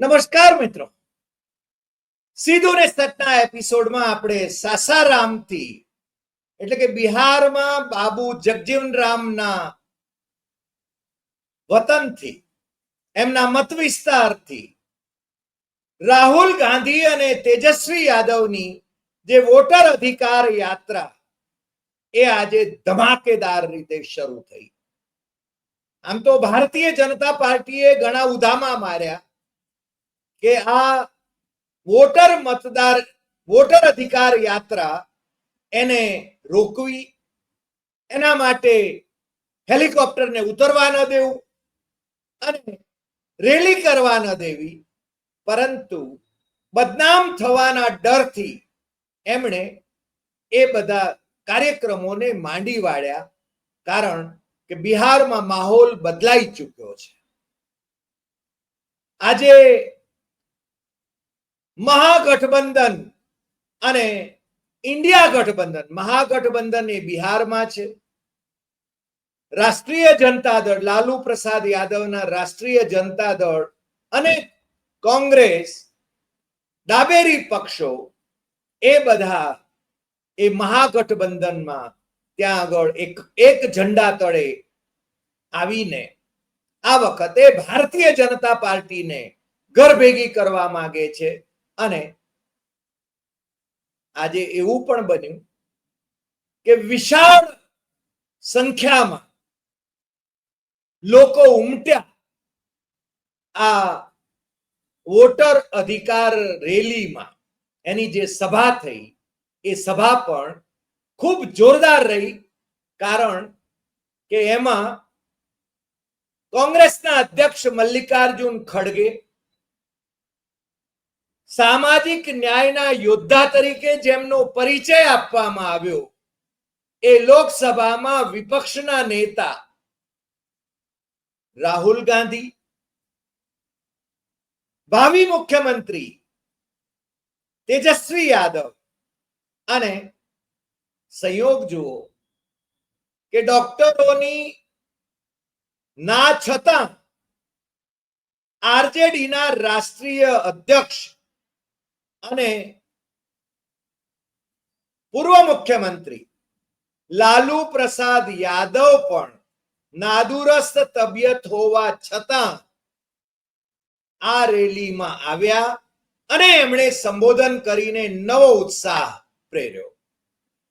નમસ્કાર મિત્રો. સીધું ને સતના એપિસોડમાં આપણે સાસારામથી, એટલે કે બિહારમાં બાબુ જગજીવન રામના વતનથી, એમના મત વિસ્તારથી, રાહુલ ગાંધી અને તેજસ્વી યાદવની જે વોટર અધિકાર યાત્રા, એ આજે ધમાકેદાર રીતે શરૂ થઈ. આમ તો ભારતીય જનતા પાર્ટીએ ઘણા ઉધામા માર્યા. કે આ વોટર મતદાર, વોટર અધિકાર યાત્રા એને રોકવી, એના માટે હેલિકોપ્ટરને ઉતરવા ન દેવું અને રેલી કરવા ન દેવી, પરંતુ બદનામ થવાના ડરથી એમણે એ બધા કાર્યક્રમોને માંડી વાળ્યા કારણ કે બિહારમાં માહોલ બદલાઈ ચૂક્યો છે. આજે મહાગઠબંધન અને ઇન્ડિયા ગઠબંધન. મહાગઠબંધન એ બિહારમાં છે. રાષ્ટ્રીય જનતા દળ, લાલુ પ્રસાદ યાદવના રાષ્ટ્રીય જનતા દળ અને કોંગ્રેસ, ડાબેરી પક્ષો, એ બધા એ મહાગઠબંધનમાં ત્યાં આગળ એક એક ઝંડા તળે આવીને આ વખતે ભારતીય જનતા પાર્ટીને ઘર ભેગી કરવા માંગે છે. અને આજે એવું પણ બન્યું કે વિશાળ સંખ્યામાં લોકો ઉમટ્યા. આ વોટર અધિકાર રેલીમાં એની જે સભા થઈ, એ સભા પણ ખૂબ જોરદાર રહી કારણ કે એમાં કોંગ્રેસના અધ્યક્ષ મલ્લિકાર્જુન ખડગે સામાજિક ન્યાયના યોદ્ધા તરીકે જેમનો પરિચય આપવામાં આવ્યો, એ લોકસભામાં વિપક્ષના નેતા રાહુલ ગાંધી, ભાવિ મુખ્યમંત્રી તેજસ્વી યાદવ અને સંયોગ જુઓ કે ડોક્ટરોની ના છતાં આરજેડીના રાષ્ટ્રીય અધ્યક્ષ અને પૂર્વ મુખ્યમંત્રી લાલુ પ્રસાદ યાદવ પણ નાદુરસ્ત તબિયત હોવા છતાં આ રેલીમાં આવ્યા અને એમણે સંબોધન કરીને નવો ઉત્સાહ પ્રેર્યો.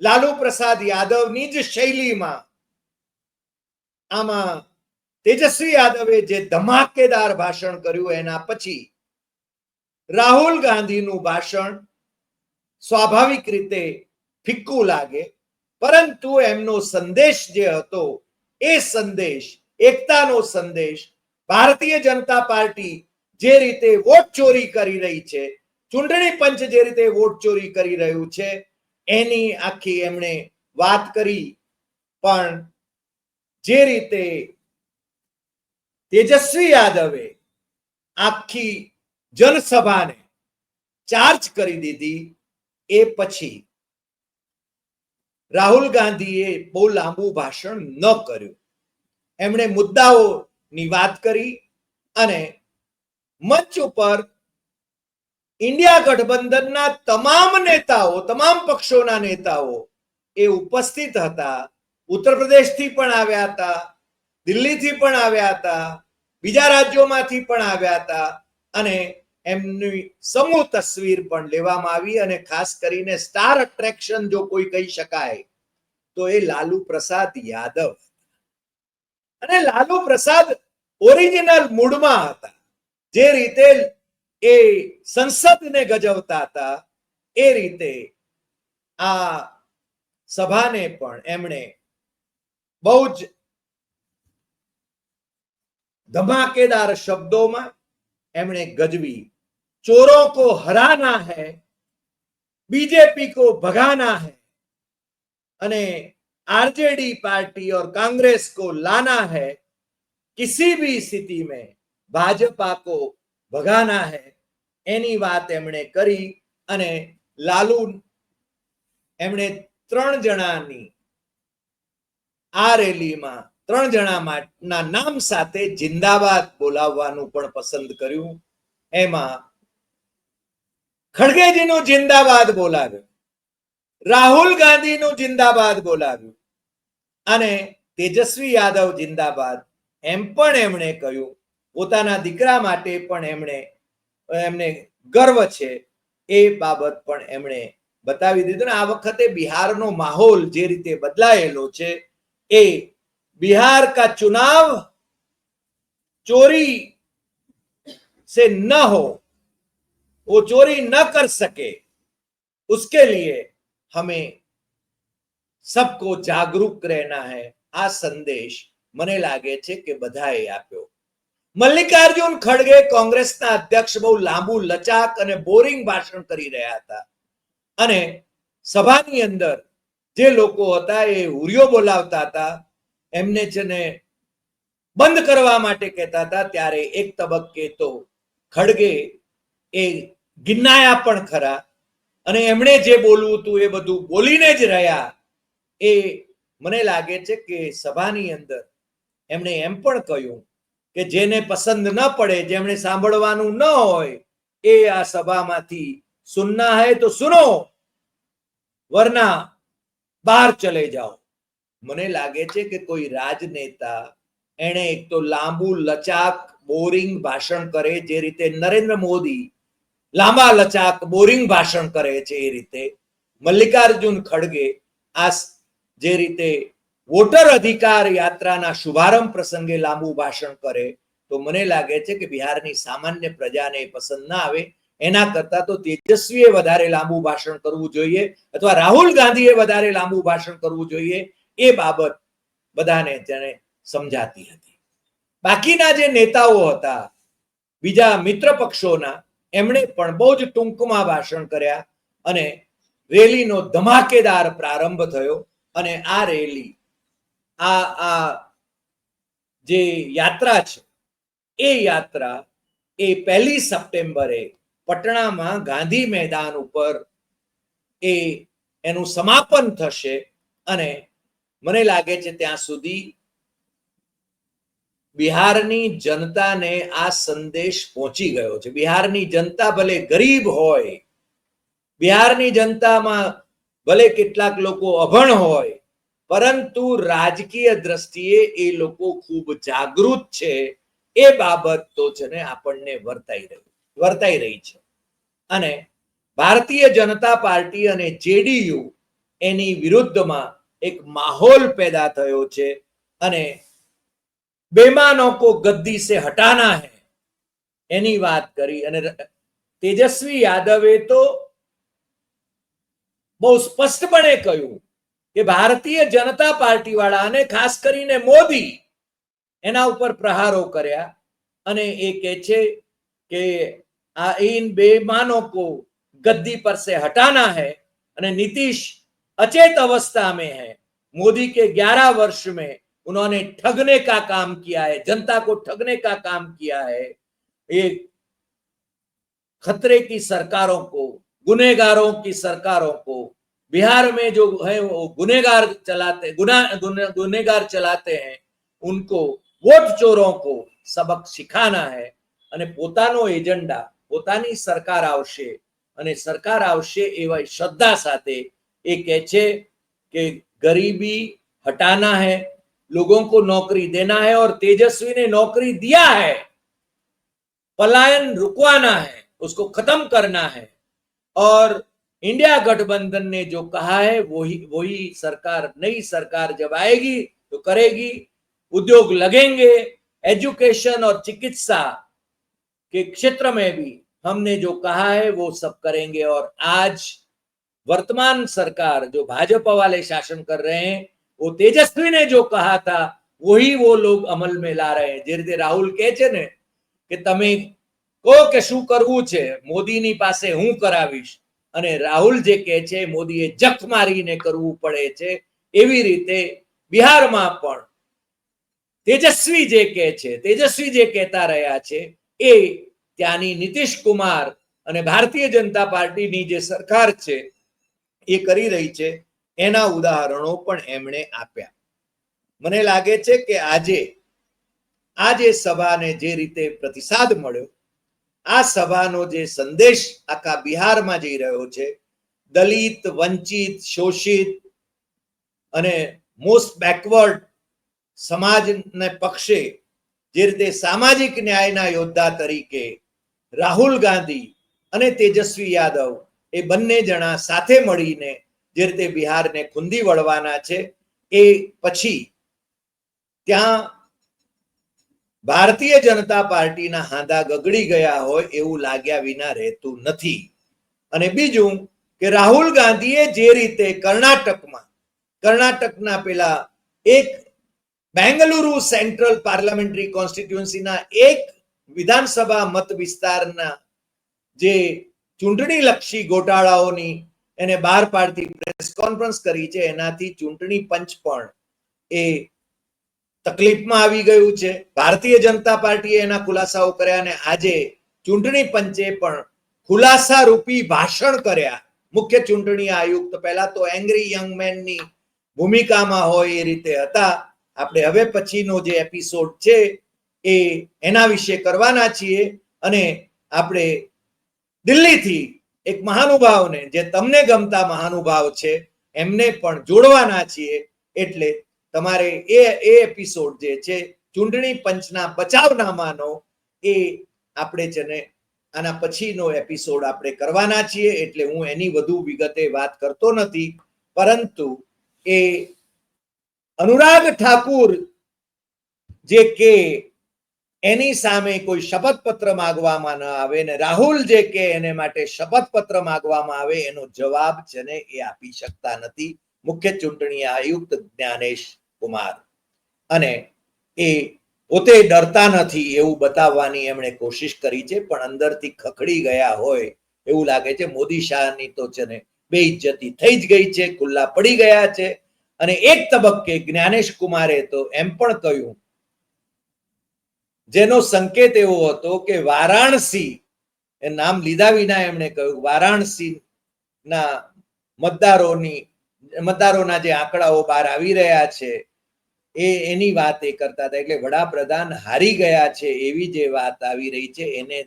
લાલુ પ્રસાદ યાદવની જ શૈલીમાં આમાં તેજસ્વી યાદવે જે ધમાકેદાર ભાષણ કર્યું એના પછી રાહુલ ગાંધીનું ભાષણ સ્વાભાવિક રીતે ફિક્કું લાગે, પરંતુ એમનો સંદેશ જે હતો, એ સંદેશ, એકતાનો સંદેશ, ભારતીય જનતા પાર્ટી જે રીતે વોટ ચોરી કરી રહી છે, ચૂંટણી પંચ જે રીતે વોટ ચોરી કરી રહ્યું છે, એની આખી એમણે વાત કરી. પણ જે રીતે તેજસ્વી યાદવે આખી જનસભાને ચાર્જ કરી દીધી. એ પછી રાહુલ ગાંધીએ બહુ લાંબુ ભાષણ ન કર્યું. એમણે મુદ્દાઓની વાત કરી અને મંચ ઉપર ઇન્ડિયા ગઠબંધનના તમામ નેતાઓ, તમામ પક્ષોના નેતાઓ એ ઉપસ્થિત હતા. ઉત્તર પ્રદેશથી પણ આવ્યા હતા, દિલ્હીથી પણ આવ્યા હતા, બીજા રાજ્યોમાંથી પણ આવ્યા હતા અને એમની સમૂહ તસવીર પણ લેવામાં આવી અને ખાસ કરીને સ્ટાર અટ્રેક્શન જો કોઈ કહી શકાય, તો એ લાલુ પ્રસાદ યાદવ અને લાલુ પ્રસાદ ઓરિજિનલ મૂડમાં હતા. જે રીતે એ સંસદને ગજવતા હતા, એ રીતે આ સભાને પણ એમણે બહુ જ ધમાકેદાર શબ્દોમાં એમણે ગજવી चोरों को हराना है, बीजेपी को भगाना है, अने आरजेडी पार्टी और कांग्रेस को लाना है, किसी भी स्थिति में भाजपा को ભગાના હે એની વાત એમણે કરી અને લાલુ એમણે ત્રણ જણાની આ રેલીમાં ત્રણ જણા નામ સાથે જિંદાબાદ બોલાવવાનું પણ પસંદ કર્યું. એમાં ખડગેજીનું જિંદાબાદ બોલાવ્યું. રાહુલ ગાંધીનું જિંદાબાદ બોલાવ્યું. અને તેજસ્વી યાદવ જિંદાબાદ. એમ પણ એમણે કહ્યું. પોતાના દીકરા માટે પણ એમણે, એમને ગર્વ છે. એ બાબત પણ એમણે બતાવી દીધું. ને આ વખતે બિહારનો માહોલ જે રીતે બદલાયેલો છે, એ બિહાર કા ચુનાવ ચોરી સે ન હો वो चोरी न कर सके उसके लिए हमें सबको जागरूक रहना है આ સંદેશ મને લાગે છે કે બધાએ આપ્યો મલ્લિકાર્જુન ખડગે કોંગ્રેસના અધ્યક્ષ બહુ લાંબુ લચાક અને બોરિંગ ભાષણ કરી રહ્યા હતા અને સભાની અંદર જે લોકો હતા એ હુરિયો બોલાવતા હતા એમને છે ને બંધ કરવા માટે કહેતા હતા ત્યારે એક તબક્કે તો ખડગે એ ગિન્નાયા પણ ખરા. અને એમણે જે બોલવું હતું એ બધું બોલીને જ રહ્યા. એ મને લાગે છે કે સભાની અંદર એમણે એમ પણ કહ્યું કે જેને પસંદ ન પડે, જેમણે સાંભળવાનું ન હોય, એ આ સભામાંથી સુનના હે તો સુનો, વરના બહાર ચલે જાઓ. મને લાગે છે કે કોઈ રાજનેતા એણે એક તો લાંબુ લચાક, બોરિંગ ભાષણ કરે જે રીતે નરેન્દ્ર મોદી લાંબા લચાક, બોરિંગ ભાષણ કરે છે એ રીતે. મલ્લિકાર્જુન ખડગે આ જે રીતે વોટર અધિકાર યાત્રાના શુભારંભ પ્રસંગે લાંબુ ભાષણ કરે, તો મને લાગે છે કે બિહારની સામાન્ય પ્રજાને પસંદ ના આવે. એના કરતા તો તેજસ્વીએ વધારે લાંબુ ભાષણ કરવું જોઈએ અથવા રાહુલ ગાંધીએ વધારે લાંબુ ભાષણ કરવું જોઈએ એ બાબત બધાને જેને સમજાતી હતી. બાકીના જે નેતાઓ હતા, બીજા મિત્ર પક્ષોના એમણે પણ બહુ જ ટૂંકમાં ભાષણ કર્યા અને રેલીનો ધમાકેદાર પ્રારંભ થયો અને આ રેલી, આ આ જે યાત્રા છે, એ યાત્રા એ પહેલી સપ્ટેમ્બરે પટણામાં ગાંધી મેદાન ઉપર એ એનું સમાપન થશે અને મને લાગે છે ત્યાં સુધી બિહારની જનતાને આ સંદેશ પહોંચી ગયો છે. બિહારની જનતા ભલે ગરીબ હોય, બિહારની જનતામાં ભલે કેટલાક લોકો અભણ હોય, પરંતુ રાજકીય દ્રષ્ટિએ એ લોકો ખૂબ જાગૃત છે. એ બાબત તો છે ને આપણને વર્તાઈ રહી વર્તાઈ રહી છે. અને ભારતીય જનતા પાર્ટી અને જેડીયુ એની વિરુદ્ધમાં એક માહોલ પેદા થયો છે અને બેમાનો કો ગદ્દી સે હટાના હે એની વાત કરી અને તેજસ્વી યાદવે તો બહુ સ્પષ્ટપણે કહ્યું કે ભારતીય જનતા પાર્ટી વાળા અને ખાસ કરીને મોદી એના ઉપર પ્રહારો કર્યા અને એ કહે છે કે આ इन बेईमानों को गद्दी पर से हटाना है અને नीतीश अचेत अवस्था में है मोदी के 11 वर्ष में उन्होंने ठगने का काम किया है जनता को ठगने का काम किया है ये खतरे की सरकारों को गुनेगारों की सरकारों को बिहार में जो है वो गुनेगार चलाते गुना गुने- गुनेगार चलाते हैं उनको वोट ચોરો को सबक सिखाना है અને પોતાનો એજન્ડા પોતાની સરકાર આવશે અને સરકાર આવશે એવા શ્રદ્ધા સાથે એ કહે છે કે गरीबी हटाना है लोगों को नौकरी देना है और तेजस्वी ने नौकरी दिया है। पलायन रुकवाना है, उसको खत्म करना है। और इंडिया गठबंधन ने जो कहा है, वही वही सरकार, नई सरकार जब आएगी तो करेगी। उद्योग लगेंगे, एजुकेशन और चिकित्सा के क्षेत्र में भी हमने जो कहा है, वो सब करेंगे। और आज वर्तमान सरकार, जो भाजपा वाले शासन कर रहे हैं वो तेजस्वी ने जो कहा था वही वो लोग अमल में ला रहे हैं જે રીતે રાહુલ કહે છે ને કે તમે કહો કે શું કરવું છે મોદીની પાસે હું કરાવીશ અને રાહુલ જે કહે છે મોદીએ જખ મારીને કરવું પડે છે એવી રીતે બિહારમાં પણ તેજસ્વી જે કહે છે તેજસ્વી જે કહેતા રહ્યા છે એ ત્યાંની નીતિશ કુમાર અને ભારતીય જનતા પાર્ટીની જે સરકાર છે એ કરી રહી છે એના ઉદાહરણો પણ એમણે આપ્યા. મને લાગે છે કે આજે આ જે સભાને જે રીતે પ્રતિસાદ મળ્યો, આ સભાનો જે સંદેશ આખા બિહારમાં જઈ રહ્યો છે, દલિત, વંચિત, શોષિત અને મોસ્ટ બેકવર્ડ સમાજને પક્ષે જે રીતે સામાજિક ન્યાયના યોદ્ધા તરીકે રાહુલ ગાંધી અને તેજસ્વી યાદવ એ બંને જણા સાથે મળીને જે રીતે બિહારને ખુંદી વળવાના છે, એ પછી ત્યાં ભારતીય જનતા પાર્ટીના હાંધા ગગડી ગયા હોય એવું લાગ્યા વિના રહેતું નથી. અને બીજું કે રાહુલ ગાંધીએ જે રીતે કર્ણાટકમાં, કર્ણાટકના પેલા એક બેંગલુરુ સેન્ટ્રલ પાર્લામેન્ટરી કોન્સ્ટિટ્યુન્સીના એક વિધાનસભા મત વિસ્તારના જે ચૂંટણી લક્ષી ગોટાળાઓની એને બહાર પાડતી પ્રેસ કોન્ફરન્સ કરી છે. એનાથી ચૂંટણી પંચ પણ એ તકલીફમાં આવી ગયું છે. ભારતીય જનતા પાર્ટીએ એના ખુલાસાઓ કર્યા અને આજે ચૂંટણી પંચે પણ ખુલાસા રૂપી ભાષણ કર્યા. મુખ્ય ચૂંટણી આયુક્ત પહેલા તો એંગ્રી યંગ મેનની ભૂમિકામાં હોય એ રીતે હતા. આપણે હવે પછીનો જે એપિસોડ છે એ એના વિશે કરવાના છીએ અને આપણે દિલ્હીથી એક મહાનુભાવને, જે તમને ગમતા મહાનુભાવ છે, એમને પણ જોડવાના છીએ. એટલે તમારે એ એ એપિસોડ જે છે, ચૂંટણી પંચના બચાવનામાનો, એ આપણે છે ને આના પછીનો એપિસોડ આપણે કરવાના છીએ. એટલે હું એની વધુ વિગતે વાત કરતો નથી. પરંતુ એ અનુરાગ ઠાકુર જે કે એની સામે કોઈ શપથપત્ર માંગવામાં ન આવે ને રાહુલ જે કે એને માટે શપથપત્ર માંગવામાં આવે એનો જવાબ છે ને એ આપી શકતા નથી. મુખ્ય ચૂંટણી આયુક્ત જ્ઞાનેશ કુમાર. અને એ પોતે ડરતા નથી એવું બતાવવાની એમણે કોશિશ કરી છે, પણ અંદરથી ખખડી ગયા હોય એવું લાગે છે. મોદી શાહની તો છે ને બે ઇજ્જતી થઈ જ ગઈ છે, ખુલ્લા પડી ગયા છે. અને એક તબક્કે જ્ઞાનેશ કુમારે તો એમ પણ કહ્યું જેનો સંકેત એવો હતો કે વારાણસી, એ નામ લીધા વિના એમણે કહ્યું વારાણસી ના મતદારોની, મતદારોના જે આંકડાઓ બહાર આવી રહ્યા છે, એ એની વાત એ કરતા હતા. એટલે વડાપ્રધાન હારી ગયા છે એવી જે વાત આવી રહી છે, એને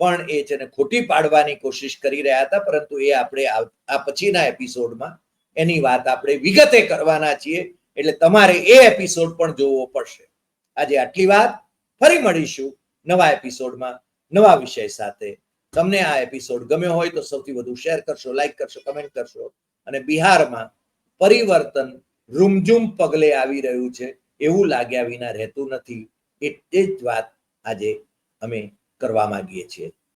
પણ એ છે ને ખોટી પાડવાની કોશિશ કરી રહ્યા હતા, પરંતુ એ આપણે આ પછીના એપિસોડમાં એની વાત આપણે વિગતે કરવાના છીએ. એટલે તમારે એ એપિસોડ પણ જોવો પડશે. આજે આટલી વાત. ફરી મળીશું નવા એપિસોડમાં નવા વિષય સાથે. તમને આ એપિસોડ ગમ્યો હોય તો સૌથી વધુ શેર કરશો, લાઈક કરશો, કમેન્ટ કરશો અને બિહારમાં પરિવર્તન રૂમઝૂમ પગલે આવી રહ્યું છે એવું લાગ્યા વિના રહેતું નથી. એ જ વાત આજે અમે કરવા માંગીએ છીએ.